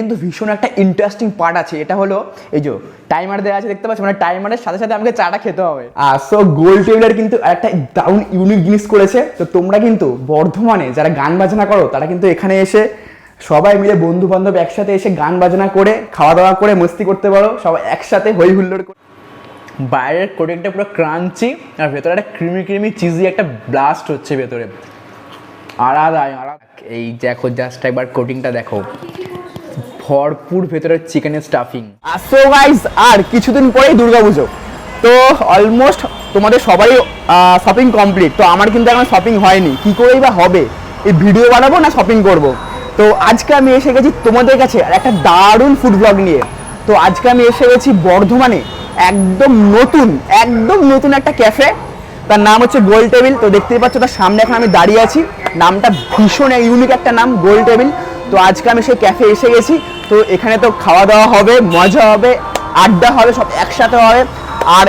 কিন্তু ভীষণ একটা ইন্টারেস্টিং পার্ট আছে। এটা হলো এই যে টাইমার দেওয়া আছে দেখতে পাচ্ছ? মানে টাইমারের সাথে সাথে আমাকে চাটা খেতে হবে। আর সো গোল টেবিলের কিন্তু একটা দারুণ ইউনিক জিনিস করেছে। তো তোমরা কিন্তু বর্ধমানে যারা গান বাজনা করো তারা কিন্তু এখানে এসে সবাই মিলে বন্ধু বান্ধব একসাথে এসে গান বাজনা করে খাওয়া দাওয়া করে মস্তি করতে পারো। সবাই একসাথে হই হুল্লোড় করে বাইরের কোটিংটা পুরো ক্রাঞ্চি আর ভেতরে একটা ক্রিমি ক্রিমি চিজি একটা ব্লাস্ট হচ্ছে ভেতরে। আলাদা আলাদা এই দেখো জাস্ট একবার কোটিংটা দেখো। ভরপুর ভেতরে চিকেনের স্টাফিং সো গাইস আর কিছুদিন পরেই দুর্গাপুজো। তো অলমোস্ট তোমাদের সবারই শপিং কমপ্লিট তো আমার কিন্তু এখন শপিং হয়নি। কি করেই বা হবে? এই ভিডিও বানাবো না শপিং করব? তো আজকে আমি এসে গেছি তোমাদের কাছে একটা দারুণ ফুড ব্লগ নিয়ে। তো আজকে আমি এসে গেছি বর্ধমানে, একদম নতুন একদম নতুন একটা ক্যাফে তার নাম হচ্ছে গোল টেবিল। তো দেখতেই পাচ্ছ তার সামনে এখন আমি দাঁড়িয়ে আছি। নামটা ভীষণ ইউনিক একটা নাম, গোল টেবিল। তো আজকে আমি সেই ক্যাফে এসে গেছি। তো এখানে তো খাওয়া দাওয়া হবে, মজা হবে, আড্ডা হবে, সব একসাথে হবে। আর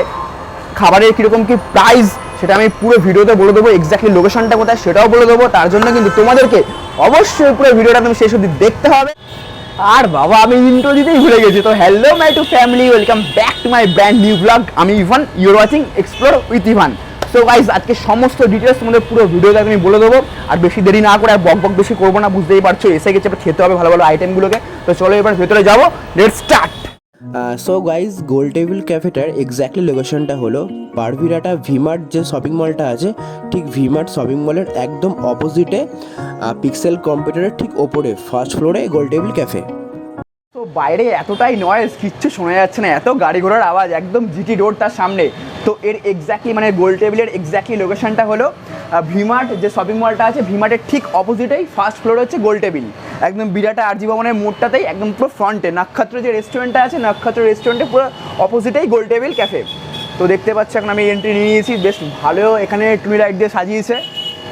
খাবারের কীরকম কি প্রাইস সেটা আমি পুরো ভিডিওতে বলে দেবো এক্স্যাক্টলি লোকেশনটা কোথায় সেটাও বলে দেবো। তার জন্য কিন্তু তোমাদেরকে অবশ্যই পুরো ভিডিওটা তুমি শেষ অবধি দেখতে হবে। আর বাবা, আমি ইন্ট্রো দিতেই ভুলে গেছি। তো hello my to family welcome back to my brand new blog আমি Ivan your watching explore with Ivan so guys আজকে সমস্ত ডিটেলস তোমাদের পুরো ভিডিওতে আমি বলে দেবো। আর বেশি দেরি না করে আর বক বক বেশি করব না, বুঝতেই পারছ। এসে গেছে, এবার খেতে হবে ভালো ভালো আইটেমগুলোকে তো চলো এবার ভেতরে যাব। লেট স্টার্ট সো গাইজ গোল টেবিল ক্যাফেটার এক্স্যাক্টলি লোকেশনটা হলো পারভিরাটা ভিমার্ট যে শপিং মলটা আছে, ঠিক ভিমার্ট শপিং মলের একদম অপোজিটে পিক্সেল কম্পিউটারের ঠিক ওপরে ফার্স্ট ফ্লোরে গোল টেবিল ক্যাফে তো বাইরে এতটাই নয়েজ কিচ্ছু শোনা যাচ্ছে না। এত গাড়ি ঘোড়ার আওয়াজ, একদম জিটি রোড তার সামনে। তো এর এক্স্যাক্টলি মানে গোল টেবিলের এক্স্যাক্টলি লোকেশনটা হলো ভিমার্ট যে শপিং মলটা আছে ভিমার্টের ঠিক অপোজিটেই ফার্স্ট ফ্লোর হচ্ছে গোল টেবিল একদম বিরাট আরজি ভবনের মোড়টাতেই, একদম পুরো ফ্রন্টে নক্ষত্র যে রেস্টুরেন্টটা আছে, নক্ষত্র রেস্টুরেন্টে পুরো অপোজিটেই গোল টেবিল ক্যাফে তো দেখতে পাচ্ছ, এখন আমি এন্ট্রি নিয়ে নিয়েছি, বেশ ভালো এখানে টুনি লাইট দিয়ে সাজিয়েছে।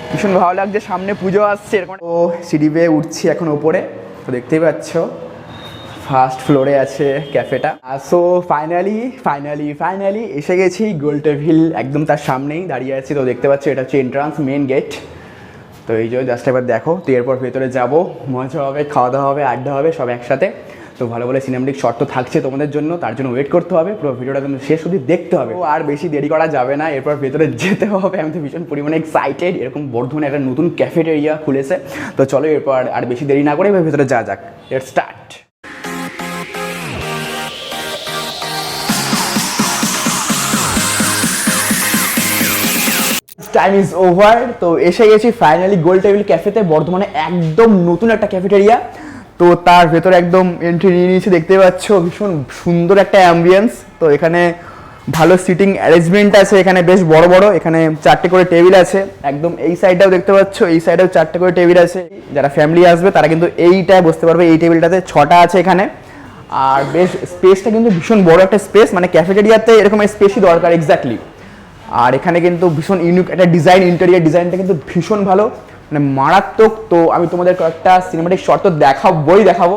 ভীষণ ভালো লাগছে, সামনে পুজো আসছে, এরকম। ও সিঁড়ি বেয়ে উঠছি এখন ওপরে, তো দেখতেই পাচ্ছ। ফার্স্ট ফ্লোরে আছে ক্যাফেটা। সো ফাইনালি ফাইনালি ফাইনালি এসে গেছি গোলটেভিল, একদম তার সামনেই দাঁড়িয়ে আছি। তো দেখতে পাচ্ছি, এটা হচ্ছে এন্ট্রান্স মেন গেট তো এই জন্য জাস্ট এবার দেখো, তো এরপর ভেতরে যাব। মজা হবে, খাওয়া দাওয়া হবে, আড্ডা হবে, সব একসাথে। তো ভালো ভালো সিনেমেটিক শর্ট তো থাকছে তোমাদের জন্য, তার জন্য ওয়েট করতে হবে। পুরো ভিডিওটা কিন্তু শেষ অবধি দেখতে হবে। তো আর বেশি দেরি করা যাবে না, এরপর ভেতরে যেতে হবে। আমি তো ভীষণ পরিমাণে এক্সাইটেড এরকম বর্ধমানে একটা নতুন ক্যাফেটেরিয়া খুলেছে। তো চলো এরপর আর বেশি দেরি না করে ভেতরে যা যাক। Let start time is over তো এসে গেছি ফাইনালি গোল টেবিল ক্যাফেতে বর্ধমানে একদম নতুন একটা ক্যাফেটেরিয়া তো তার ভেতরে একদম এন্ট্রি নিয়ে নিয়েছি, দেখতে পাচ্ছ, ভীষণ সুন্দর একটা অ্যাম্বিয়েন্স তো এখানে ভালো সিটিং অ্যারেঞ্জমেন্ট আছে, এখানে বেশ বড় বড়, এখানে চারটে করে টেবিল আছে, একদম এই সাইডটাও দেখতে পাচ্ছ, এই সাইডেও চারটে করে টেবিল আছে, যারা ফ্যামিলি আসবে, তারা কিন্তু এইটায় বসতে পারবে, এই টেবিলটাতে ছটা আছে এখানে, আর বেশ স্পেসটা কিন্তু ভীষণ বড় একটা স্পেস মানে ক্যাফেটেরিয়াতে এরকম স্পেসই দরকার এক্স্যাক্টলি আর এখানে কিন্তু ভীষণ ইউনিক একটা ডিজাইন ইন্টেরিয়ার ডিজাইনটা কিন্তু ভীষণ ভালো। মানে মারাত্মক, তো আমি তোমাদের কয়েকটা সিনেমাটিক শর্ট তো দেখাবই, দেখাবো।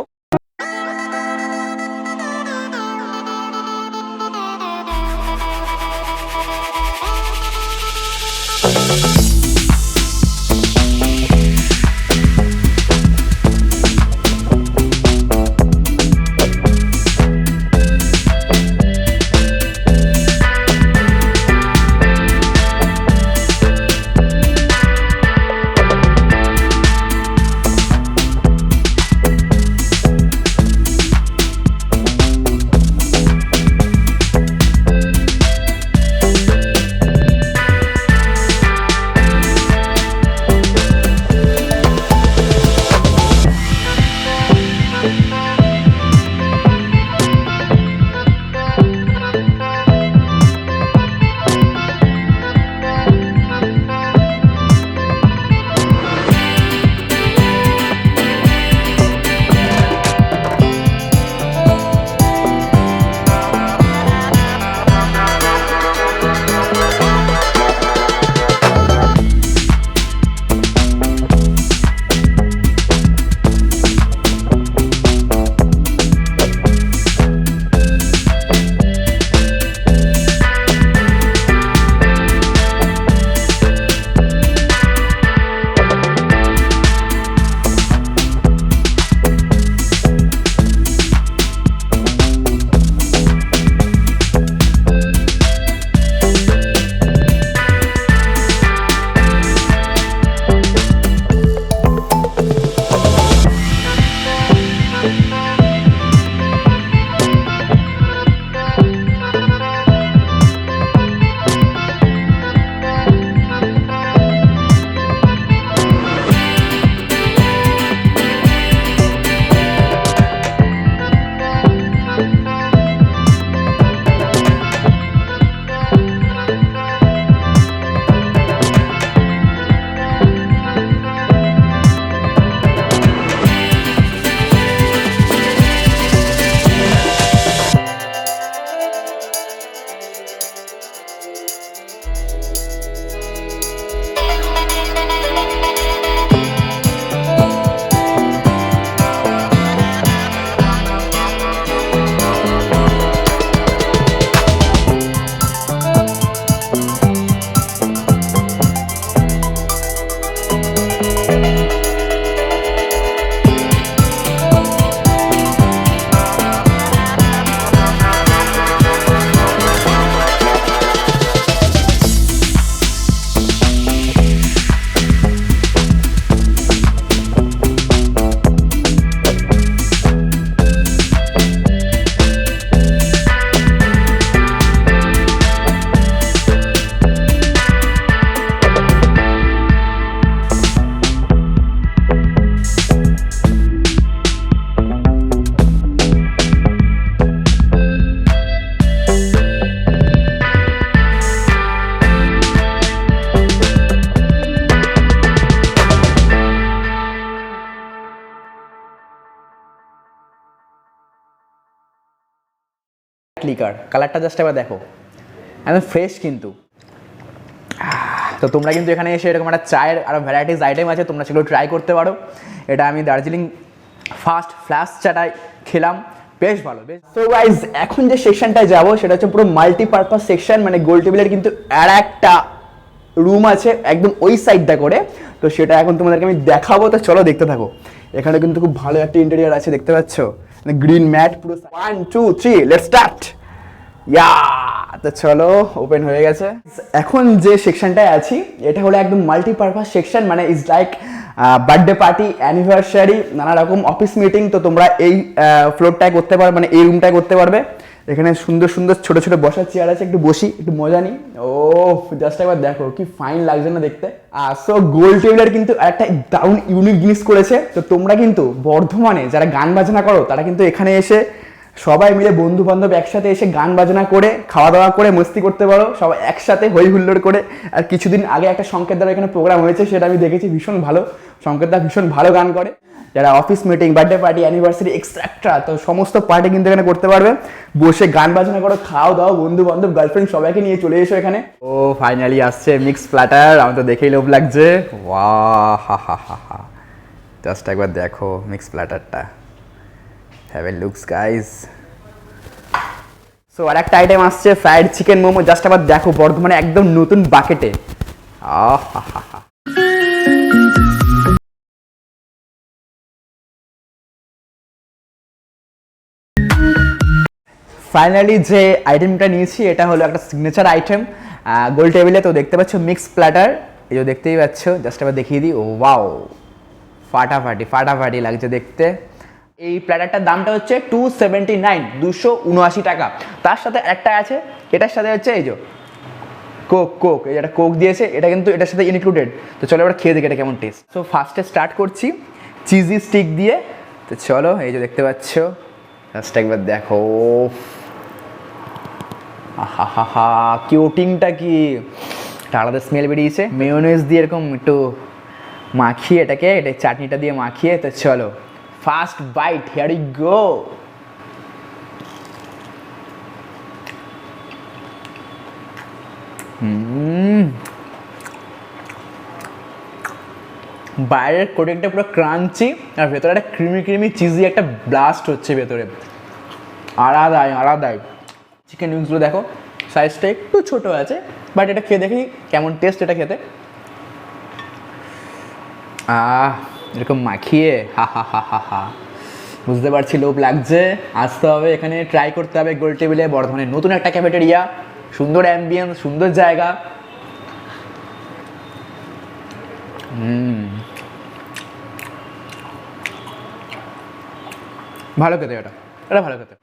লিকার কালারটা জাস্ট এবার দেখো। একদম ফ্রেশ কিন্তু। তো তোমরা কিন্তু এখানে এসে এরকম একটা চায়ের আরও ভ্যারাইটিস আইটেম আছে, তোমরা সেগুলো ট্রাই করতে পারো। এটা আমি দার্জিলিং ফার্স্ট ফ্ল্যাশ চাটাই খেলাম। বেশ ভালো, বেশ। তো গাইজ এখন যে সেকশনটায় যাব, সেটা হচ্ছে পুরো মাল্টিপারপাস সেকশন মানে গোল টেবিলের কিন্তু আর একটা রুম আছে, একদম ওই সাইডটা করে। তো সেটা এখন তোমাদেরকে আমি দেখাবো, তো চলো দেখতে থাকো। এখানে কিন্তু খুব ভালো একটা ইন্টেরিয়ার আছে, দেখতে পাচ্ছ? গ্রিন ম্যাট পুরো one two three let start yeah, তো চলো ওপেন হয়ে গেছে। এখন যে সেকশনটায় আছি, এটা হলো একদম মাল্টিপারপাস সেকশন মানে is like birthday party anniversary নানা রকম অফিস মিটিং তো তোমরা এই ফ্লোরটায় করতে পারবে মানে এই রুমটায় করতে পারবে। এখানে সুন্দর সুন্দর ছোট ছোট বসার চেয়ার আছে, একটু বসি, একটু মজা নিই। ও জাস্ট একবার দেখো, কি ফাইন লাগছে না দেখতে। আর সো গোল টেবিলার কিন্তু একটা দারুণ ইউনিক জিনিস করেছে। তো তোমরা কিন্তু বর্ধমানে যারা গান বাজনা করো, তারা কিন্তু এখানে এসে সবাই মিলে বন্ধু বান্ধব একসাথে এসে গান বাজনা করে খাওয়া দাওয়া করে, মস্তি করতে পারো, সবাই একসাথে হই হুল্লোড় করে। আর কিছুদিন আগে একটা সংকেত দ্বারা এখানে প্রোগ্রাম হয়েছে, সেটা আমি দেখেছি, ভীষণ ভালো। সংকেত দা ভীষণ ভালো গান করে। যারা office meeting birthday party anniversary extra তো সমস্ত পার্টি কিন্তু এখানে করতে পারবে। বসে গান বাজনা করো খাও দাও বন্ধু বান্ধব গার্লফ্রেন্ড সবাইকে নিয়ে চলে এসো এখানে। ও ফাইনালি আসছে মিক্স প্ল্যাটার আমার তো দেখেই লোভ লাগছে। ওয়া হা হা হা হা। জাস্ট একবার দেখো mix প্ল্যাটারটা have a looks guys so আর একটা আইটেম আসছে ফ্রাইড চিকেন মোমো। জাস্ট আবার দেখো, বর্ধমানে একদম নতুন বাকেটে ফাইনালি যে আইটেমটা নিয়েছি, এটা হলো একটা সিগনেচার আইটেম গোল টেবিলে তো দেখতে পাচ্ছ মিক্স প্ল্যাটার এই যে দেখতেই পাচ্ছ জাস্ট আবার দেখিয়ে দিই। ও ওয়াও ফাটাফাটি ফাটাফাটি লাগছে দেখতে। এই প্ল্যাটারটার দামটা হচ্ছে টু সেভেন্টি নাইন দুশো উনআশি টাকা। তার সাথে একটা আছে, এটার সাথে হচ্ছে এই যে কোক কোক এই যেটা কোক দিয়েছে, এটা কিন্তু এটার সাথে ইনক্লুডেড তো চলো এবার খেয়ে দেখি এটা কেমন টেস্ট সো ফার্স্টে স্টার্ট করছি চিজি স্টিক দিয়ে। তো চলো, এই যে দেখতে পাচ্ছ ফার্স্ট একবার দেখো হা কিউটিংটা কি? একটা আলাদা স্মেল বেরিয়েছে। মেয়োনেজ দিয়ে এরকম একটু মাখিয়ে এটাকে, এটা চাটনিটা দিয়ে মাখিয়ে, তো চলো। First bite here I go বাইরের কোটিংটা পুরো ক্রাঞ্চি আর ভেতরে একটা ক্রিমি ক্রিমি চিজি একটা ব্লাস্ট হচ্ছে ভেতরে। আলাদাই আলাদাই। চিকেন উইংসগুলো দেখো সাইজটা একটু ছোট আছে বাট এটা খেয়ে দেখি কেমন টেস্ট এটা খেতে। আহ। এরকম মাখিয়ে, হা হা হা হা হা। বুঝতে পারছি, লোভ লাগছে। আসতে হবে, এখানে ট্রাই করতে হবে গোল টেবিলে বর্ধমানে নতুন একটা ক্যাফেটেরিয়া সুন্দর অ্যাম্বিয়েন্স সুন্দর জায়গা। ভালো খেতে, এটা। এটা ভালো খেতে।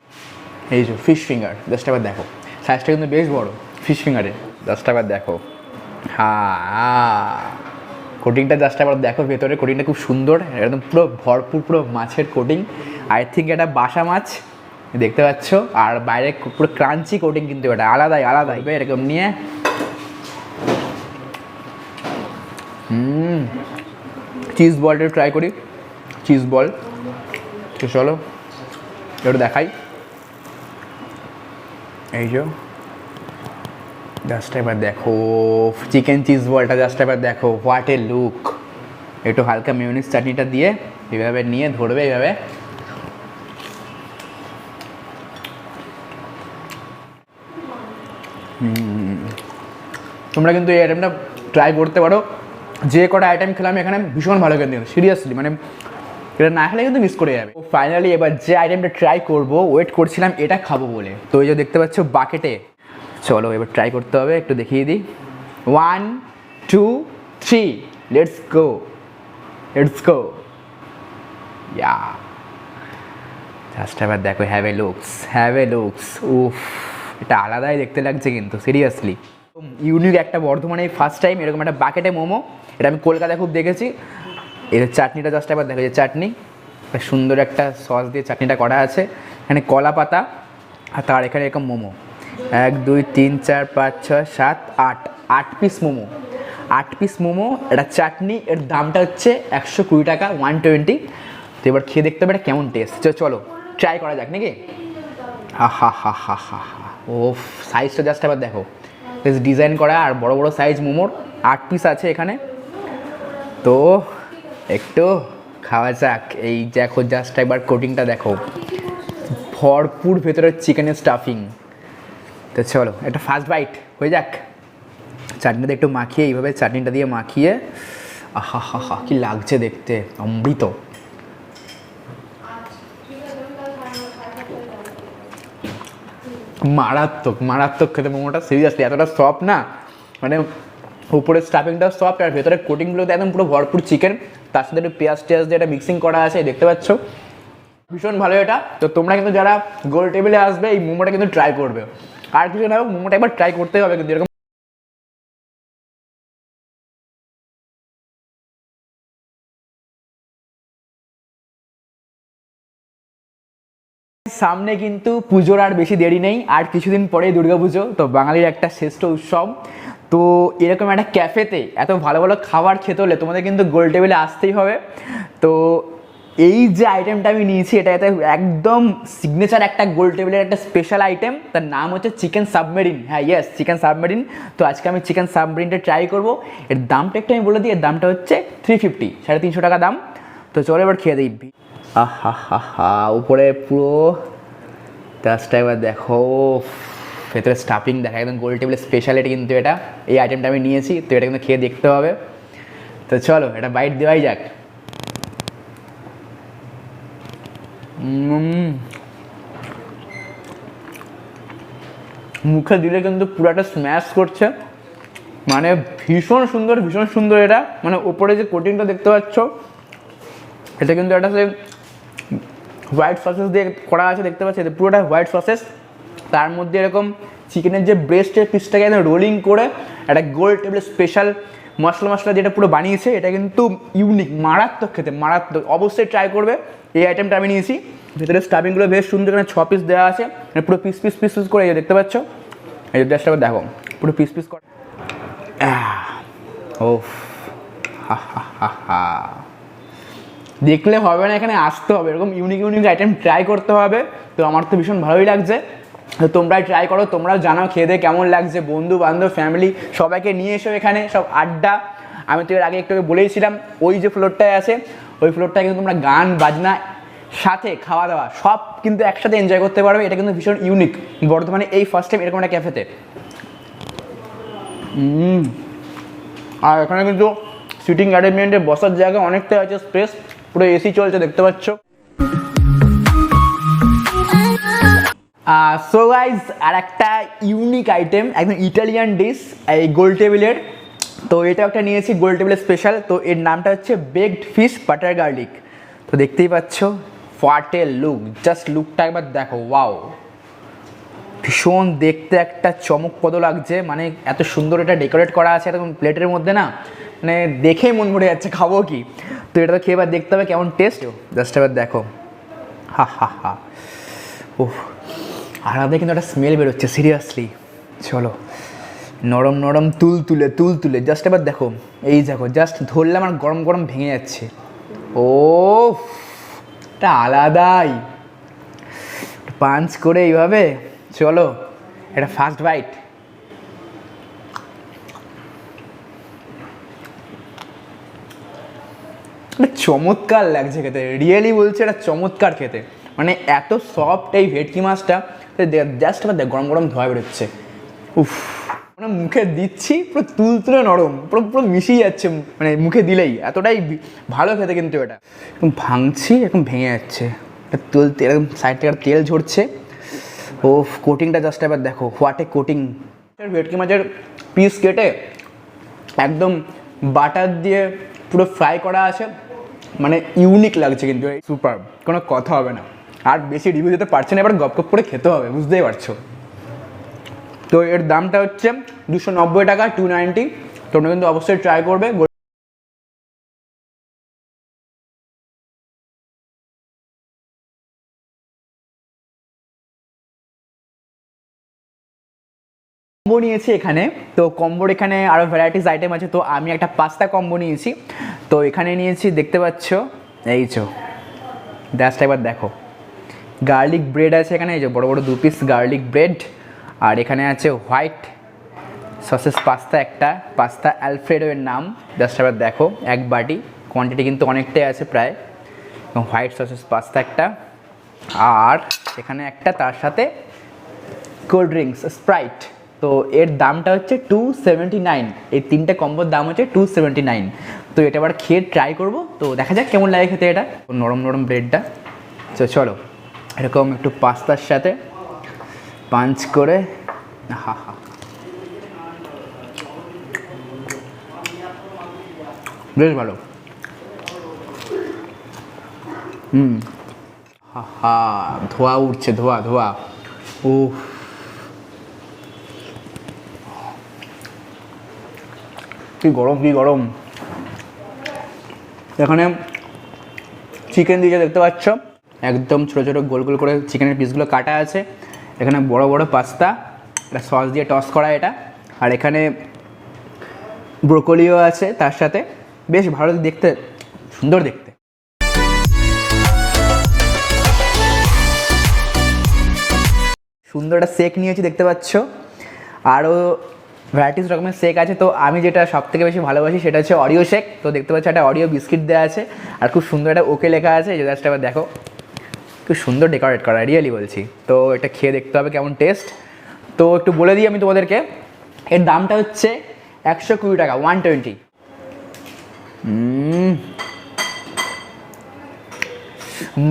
এই যে ফিশ ফিঙ্গার জাস্ট একবার দেখো। সাইজটা কিন্তু বেশ বড় ফিশ ফিঙ্গারে জাস্ট একবার দেখো। হ্যাঁ কোটিংটা জাস্ট একবার দেখো ভেতরে কোটিংটা খুব সুন্দর একদম পুরো ভরপুর পুরো মাছের কোটিং আই থিঙ্ক এটা বাসা মাছ দেখতে পাচ্ছ। আর বাইরে পুরো ক্রাঞ্চি কোটিং কিন্তু এটা আলাদাই আলাদাই। এরকম নিয়ে। হুম। চিজ বলটা ট্রাই করি। চিজ বল চলো এটা দেখাই। এই যে। জাস্ট এবার দেখো চিকেন চিজ বলটা জাস্ট এবার দেখো হোয়াট এ লুক একটু হালকা মিউনিস চাটনিটা দিয়ে এইভাবে নিয়ে ধরবে এইভাবে হুম। তোমরা কিন্তু এই আইটেমটা ট্রাই করতে পারো। যে কটা আইটেম খেলাম এখানে ভীষণ ভালো কিন্তু সিরিয়াসলি মানে এটা না খেলে কিন্তু মিস করে যাবে। ফাইনালি এবার যে আইটেমটা ট্রাই করব ওয়েট করছিলাম, এটা খাব বলে। তো এই যে দেখতে পাচ্ছ বাকেটে চলো এবার ট্রাই করতে হবে, একটু দেখিয়ে দিই। One two three let's go let's go yeah just এবার দেখো have a looks have a looks উফ, এটা আলাদাই দেখতে লাগছে কিন্তু সিরিয়াসলি ইউনিক একটা বর্ধমানে ফার্স্ট টাইম এরকম একটা বাকেটে মোমো, এটা আমি কলকাতায় খুব দেখেছি। এর চাটনিটা জাস্ট একবার দেখো, যে চাটনি সুন্দর একটা সস দিয়ে চাটনিটা করা আছে। এখানে কলা পাতা, আর তার এখানে এরকম মোমো। এক, দুই, তিন, চার, পাঁচ, ছয়, সাত, আট। আট পিস মোমো। আট পিস মোমো, এটা চাটনি, এর দামটা হচ্ছে একশো কুড়ি টাকা ওয়ান টোয়েন্টি তো এবার খেয়ে দেখতে হবে এটা কেমন টেস্ট চলো ট্রাই করা যাক, নাকি? হা হা হা হা হা ও সাইজটা জাস্ট আবার দেখো। বেশ ডিজাইন করা, আর বড় বড় সাইজ মোমোর আট পিস আছে এখানে। তো একটু খাওয়া যাক। এই দেখো জাস্ট একবার কোটিংটা দেখো। ভরপুর ভেতরে চিকেনের স্টাফিং তো চলো, একটা ফার্স্ট বাইট হয়ে যাক। চাটনিটা একটু মাখিয়ে, এইভাবে চাটনিটা দিয়ে মাখিয়ে আহা হা হা কি লাগছে দেখতে, অমৃত। মারাত্মক মারাত্মক খেতে মোমোটা সিরিয়াসলি এতটা সফট না? মানে উপরে স্টাফিংটা সফট আর ভেতরে কোটিংগুলোতে একদম পুরো ভরপুর চিকেন তার সাথে একটু পেঁয়াজ টেয়াজ দিয়ে মিক্সিং করা আছে, দেখতে পাচ্ছ? ভীষণ ভালো এটা। তো তোমরা কিন্তু যারা গোল টেবিলে আসবে, এই মোমোটা কিন্তু ট্রাই করবে। আর কিছু না হোক মোমোটা একবার ট্রাই করতে হবে কিন্তু এরকম সামনে কিন্তু পুজোর আর বেশি দেরি নেই, আর কিছুদিন পরেই দুর্গাপুজো তো বাঙালির একটা শ্রেষ্ঠ উৎসব। তো এরকম একটা ক্যাফেতে এত ভালো ভালো খাবার খেতে হলে তোমাদের কিন্তু গোল টেবিলে আসতেই হবে। তো এই যে আইটেমটা আমি নিয়েছি এটা এতে একদম সিগনেচার একটা গোল টেবিলের একটা স্পেশাল আইটেম তার নাম হচ্ছে চিকেন সাবমেরিন হ্যাঁ ইয়েস চিকেন সাবমেরিন তো আজকে আমি চিকেন সাবমেরিনটা ট্রাই করব। এর দামটা একটু আমি বলে দিই, এর দামটা হচ্ছে থ্রি ফিফটি সাড়ে তিনশো টাকা দাম। তো চলো এবার খেয়ে দিই। আহা হা হা উপরে পুরো জাস্টটা এবার দেখো ভেতরে স্টাফিং দেখা, একদম গোল টেবিলের স্পেশালিটি কিন্তু এটা। এই আইটেমটা আমি নিয়েছি, তো এটা কিন্তু খেয়ে দেখতে হবে। তো চলো, এটা বাইট দেওয়াই যাক। মুখে দিলে কিন্তু পুরাটা স্ম্যাশ করছে। মানে ভীষণ সুন্দর ভীষণ সুন্দর এটা। মানে ওপরে যে কোটিংটা দেখতে পাচ্ছ, এটা কিন্তু একটা সে হোয়াইট সসেস দিয়ে করা আছে, দেখতে পাচ্ছি? পুরোটা হোয়াইট সসেস তার মধ্যে এরকম চিকেনের যে ব্রেস্টের পিসটাকে রোলিং করে, একটা গোল টেবিল স্পেশাল মশলা মশলা যেটা পুরো বানিয়েছে, এটা কিন্তু ইউনিক মারাত্মক খেতে, মারাত্মক। অবশ্যই ট্রাই করবে। এই আইটেমটা আমি নিয়েছি। ভেতরে স্টাফিংগুলো বেশ সুন্দর এখানে ছ পিস দেওয়া আছে। মানে পুরো পিস পিস পিস পিস করে এই দেখতে পাচ্ছ? এই জাস্ট দেখো, পুরো পিস পিস করে। ও দেখলে হবে না এখানে, আসতে হবে। এরকম ইউনিক ইউনিক আইটেম ট্রাই করতে হবে। তো আমার তো ভীষণ ভালোই লাগছে। তোমরা ট্রাই করো, তোমরাও জানাও খেয়ে দিয়ে কেমন লাগছে, বন্ধু, বান্ধব ফ্যামিলি সবাইকে নিয়ে এসো এখানে সব আড্ডা। আমি তো এর আগে একটু বলেইছিলাম, ওই যে ফ্লোরটায় আছে, ওই ফ্লোরটায় কিন্তু তোমরা গান, বাজনা, সাথে খাওয়া দাওয়া সব কিন্তু একসাথে এনজয় করতে পারবে, এটা কিন্তু ভীষণ ইউনিক বর্ধমানে এই ফার্স্ট টাইম এরকম একটা ক্যাফেতে আর এখানে কিন্তু সিটিং অ্যারেঞ্জমেন্টে বসার জায়গা অনেকটাই আছে স্পেস পুরো এসি চলছে, দেখতে পাচ্ছ। সো গাইজ আর একটা ইউনিক আইটেম একদম ইটালিয়ান ডিশ এই গোল টেবিলের তো এটা একটা নিয়েছি গোল টেবিলের স্পেশাল তো এর নামটা হচ্ছে বেকড ফিশ বাটার গার্লিক তো দেখতেই পাচ্ছ ফাটে লুক জাস্ট লুকটা একবার দেখো ওয়াও ভীষণ দেখতে একটা চমকপ্রদ লাগছে মানে এত সুন্দর এটা ডেকোরেট করা আছে এরকম প্লেটের মধ্যে না মানে দেখেই মন ভরে যাচ্ছে, খাব কি? তো এটা তো খেয়ে এবার দেখতে হবে কেমন টেস্ট জাস্ট এবার দেখো। হা হা হা। ওহ আলাদা কিন্তু একটা স্মেল বেরোচ্ছে সিরিয়াসলি চলো। নরম নরম, তুল তুলে তুল তুলে। জাস্ট এবার দেখো, এই দেখো জাস্ট ধরলে আমার গরম গরম ভেঙে যাচ্ছে। ও এটা আলাদাই। পাঞ্চ করে এইভাবে, চলো। এটা ফার্স্ট বাইট চমৎকার লাগছে খেতে। রিয়েলি বলছে এটা চমৎকার খেতে। মানে এত সফট এই ভেটকি মাছটা জাস্ট আবার দেখ গরম গরম ধোয়া বেরোচ্ছে। উফ। মানে মুখে দিচ্ছি, পুরো তুলতুলে নরম, পুরো পুরো মিশিয়ে যাচ্ছে মানে মুখে দিলেই। এতটাই ভালো খেতে কিন্তু এটা। এরকম ভাঙছি এরকম ভেঙে যাচ্ছে। তুলতে এরকম সাইড থেকে তেল ঝরছে। ও কোটিংটা জাস্ট এবার দেখো হোয়াটে কোটিং ভেটকি মাছের পিস কেটে একদম বাটার দিয়ে পুরো ফ্রাই করা আছে। মানে ইউনিক লাগছে কিন্তু সুপার কোনো কথা হবে না। আর বেশি রিভিউ দিতে পারছে না, এবার গপ করে খেতে হবে, বুঝতেই পারছ? তো এর দামটা হচ্ছে দুশো নব্বই টাকা টু নাইনটি তোমরা কিন্তু অবশ্যই ট্রাই করবে। কম্বো নিয়েছি এখানে। তো কম্বোর এখানে আরও ভ্যারাইটিস আইটেম আছে, তো আমি একটা পাস্তা কম্বো নিয়েছি। তো এখানে নিয়েছি, দেখতে পাচ্ছ? এই চো দেখো। গার্লিক ব্রেড আছে এখানে, এই যে বড় বড় দু পিস গার্লিক ব্রেড। আর এখানে আছে হোয়াইট সসেস পাস্তা একটা, পাস্তা অ্যালফ্রেডো এর নাম। জাস্ট আবার দেখো, এক বাটি। কোয়ান্টিটি কিন্তু অনেকটাই আছে প্রায়। এবং হোয়াইট সসেস পাস্তা একটা। আর এখানে একটা, তার সাথে কোল্ড ড্রিঙ্কস, স্প্রাইট। তো এর দামটা হচ্ছে টু সেভেন্টি নাইন এই তিনটে কম্বোর দাম হচ্ছে টু সেভেন্টি নাইন তো এটা আবার খেয়ে ট্রাই করব। তো দেখা যাক কেমন লাগে খেতে এটা। নরম নরম ব্রেডটা। তো চলো। এরকম একটু পাস্তার সাথে পাঞ্চ করে হা হা বেশ ভালো। হুম। হা হা, ধোয়া উঠছে, ধোয়া ধোয়া। উফ। কি গরম কি গরম। এখানে চিকেন দিয়েছে দেখতে পাচ্ছ একদম ছোটো ছোটো গোল গোল করে চিকেনের পিসগুলো কাটা আছে। এখানে বড় বড় পাস্তা, এটা সস দিয়ে টস করা এটা। আর এখানে ব্রোকলিও আছে তার সাথে। বেশ ভালো দেখতে, সুন্দর দেখতে। সুন্দর একটা শেক নিয়েছি, দেখতে পাচ্ছ। আরও ভ্যারাইটিস রকমের শেক আছে, তো আমি যেটা সব থেকে বেশি ভালোবাসি সেটা হচ্ছে অরিও শেক তো দেখতে পাচ্ছ, একটা অরিও বিস্কিট দেওয়া আছে। আর খুব সুন্দর একটা ওকে লেখা আছে যে জাস্ট আবার দেখো। খুব সুন্দর ডেকোরেট করা রিয়েলি বলছি। তো এটা খেয়ে দেখতে হবে কেমন টেস্ট তো একটু বলে দিই আমি তোমাদেরকে। এর দামটা হচ্ছে একশো কুড়ি টাকা one twenty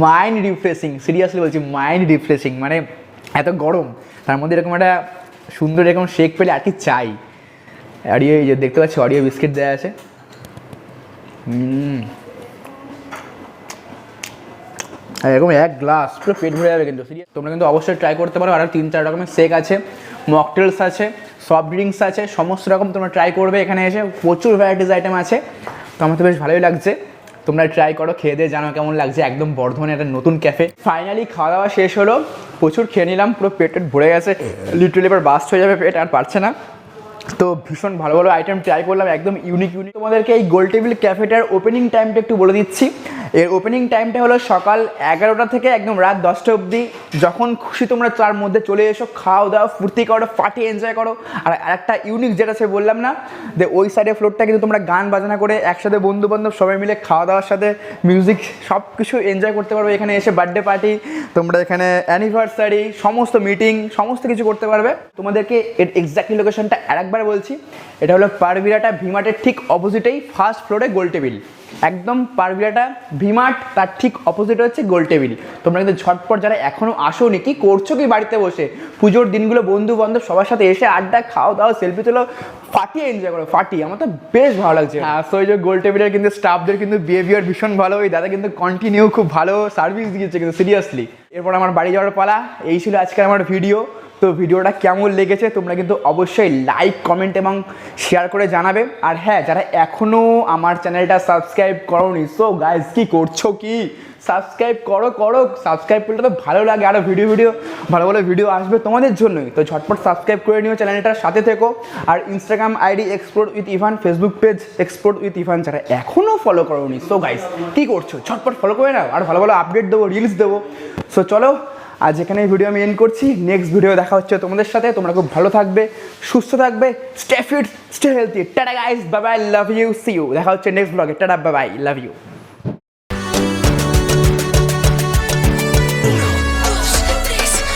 mind refreshing seriously বলছি মাইন্ড রিফ্রেশিং মানে এত গরম। তার মধ্যে এরকম একটা সুন্দর এরকম শেক পেলে আর কি চাই। অডিও দেখতে পাচ্ছি অডিও বিস্কিট দেওয়া আছে আর এরকম এক গ্লাস পুরো পেট ভরে যাবে কিন্তু তোমরা কিন্তু অবশ্যই ট্রাই করতে পারো। আর তিন চার রকমের শেক আছে মকটেলস আছে সফট ড্রিঙ্কস আছে, সমস্ত রকম তোমরা ট্রাই করবে এখানে এসে। প্রচুর ভ্যারাইটিস আইটেম আছে। তো আমার তো বেশ ভালোই লাগছে। তোমরা ট্রাই করো, খেয়ে দিয়ে জানো কেমন লাগছে। একদম বর্ধমানের একটা নতুন ক্যাফে ফাইনালি খাওয়া দাওয়া শেষ হলো। প্রচুর খেয়ে নিলাম, পুরো পেট ভরে গেছে। লিটারেলি এবার বাস্ট হয়ে যাবে পেট, আর পারছে না। তো ভীষণ ভালো ভালো আইটেম ট্রাই করলাম, একদম ইউনিক ইউনিক তোমাদেরকে এই গোল টেবিল ক্যাফেটার ওপেনিং টাইমটা একটু বলে দিচ্ছি। এর ওপেনিং টাইমটা হলো সকাল এগারোটা থেকে একদম রাত দশটা অবধি। যখন খুশি তোমরা তার মধ্যে চলে এসো, খাওয়া দাওয়া, ফুর্তি করো পার্টি এনজয় করো। আর একটা ইউনিক যেটা সে বললাম না, যে ওই সাইডে ফ্লোরটা কিন্তু তোমরা গান বাজনা করে একসাথে বন্ধু বান্ধব সবাই মিলে খাওয়া দাওয়ার সাথে মিউজিক সব কিছু এনজয় করতে পারবে। এখানে এসে বার্থডে পার্টি তোমরা এখানে অ্যানিভার্সারি সমস্ত মিটিং সমস্ত কিছু করতে পারবে। তোমাদেরকে এর এক্স্যাক্টলি লোকেশনটা আরেকবার বলছি এটা হলো পারবিরাটা ভিমার্টের ঠিক অপোজিটেই ফার্স্ট ফ্লোরে গোল টেবিল একদম পারবিরাটা ভিমার্ট তার ঠিক অপোজিট হচ্ছে গোল টেবিল তোমরা কিন্তু ঝটপট যারা এখনও আসোনি কি করছ কি বাড়িতে বসে? পুজোর দিনগুলো বন্ধু বান্ধব সবার সাথে এসে আড্ডা খাও দাও সেলফি তোলো ফাটিয়ে এনজয় করো ফাটি আমার তো বেশ ভালো লাগছে। হ্যাঁ সো এই যে গোল টেবিলের কিন্তু স্টাফদের কিন্তু বিহেভিয়ার ভীষণ ভালো। ওই দাদা কিন্তু কন্টিনিউ খুব ভালো সার্ভিস দিয়েছে কিন্তু সিরিয়াসলি এরপর আমার বাড়ি যাওয়ার পালা এই ছিল আজকের আমার ভিডিও তো ভিডিওটা কেমন লেগেছে তোমরা কিন্তু অবশ্যই লাইক কমেন্ট এবং শেয়ার করে জানাবে। আর হ্যাঁ যারা এখনও আমার চ্যানেলটা সাবস্ক্রাইব করোনি সো গাইজ কি করছ কি? সাবস্ক্রাইব করো করো। সাবস্ক্রাইব করলে তো ভালো লাগে আরও ভিডিও ভিডিও ভালো ভালো ভিডিও আসবে তোমাদের জন্যই। তো ঝটপট সাবস্ক্রাইব করে নিও চ্যানেলটার সাথে থেকো। আর Instagram ID explore with Ivan Facebook page explore with Ivan যারা এখনও ফলো করোনি সো গাইজ কী করছ? ঝটপট ফলো করে নাও। আর ভালো ভালো আপডেট দেবো রিলস দেবো। সো চলো আজ এখানে ভিডিও আমি এন্ড করছি। নেক্সট ভিডিও দেখা হচ্ছে তোমাদের সাথে। তোমরা খুব ভালো থাকবে, সুস্থ থাকবে। Stay fit stay healthy tata guys bye bye love you see you দেখা হচ্ছে নেক্সট ব্লগে tata bye bye love you